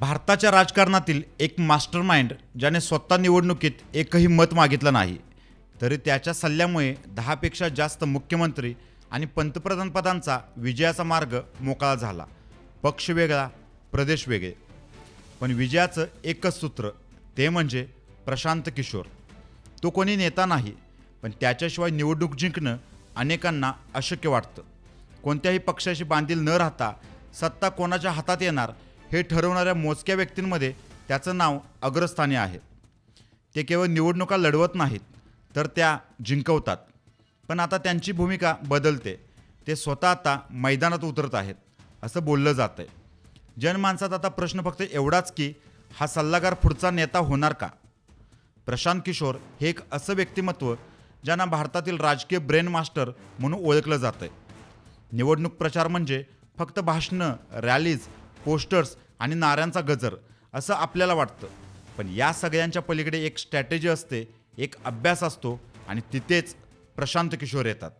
भारताच्या राजकारणातील एक मास्टर माइंड ज्याने स्वतः निवडणुकीत एकही मत मागितलं नाही तरी त्याच्या सल्ल्यामुळे दहापेक्षा जास्त मुख्यमंत्री आणि पंतप्रधानपदांचा विजयाचा मार्ग मोकळा झाला. पक्ष वेगळा प्रदेश वेगळे. पण विजयाचं एकच सूत्र ते म्हणजे प्रशांत किशोर. तो कोणी नेता नाही पण त्याच्याशिवाय निवडणूक जिंकणं अनेकांना अशक्य वाटतं. कोणत्याही पक्षाशी बांधील न राहता सत्ता कोणाच्या हातात येणार हे ठरवणाऱ्या मोजक्या व्यक्तींमध्ये त्याचं नाव अग्रस्थानी आहे. ते केवळ निवडणुका लढवत नाहीत तर त्या जिंकवतात. पण आता त्यांची भूमिका बदलते. ते स्वतः आता मैदानात उतरत आहेत असं बोललं जातं आहे जनमानसात आता प्रश्न फक्त एवढाच की हा सल्लागार पुढचा नेता होणार का? प्रशांत किशोर हे एक असं व्यक्तिमत्व ज्यांना भारतातील राजकीय ब्रेन मास्टर म्हणून ओळखलं जातं आहे निवडणूक प्रचार म्हणजे फक्त भाषणं रॅलीज पोस्टर्स आणि नाऱ्यांचा गजर असं आपल्याला वाटतं. पण या सगळ्यांच्या पलीकडे एक स्ट्रॅटेजी असते एक अभ्यास असतो आणि तिथेच प्रशांत किशोर येतात.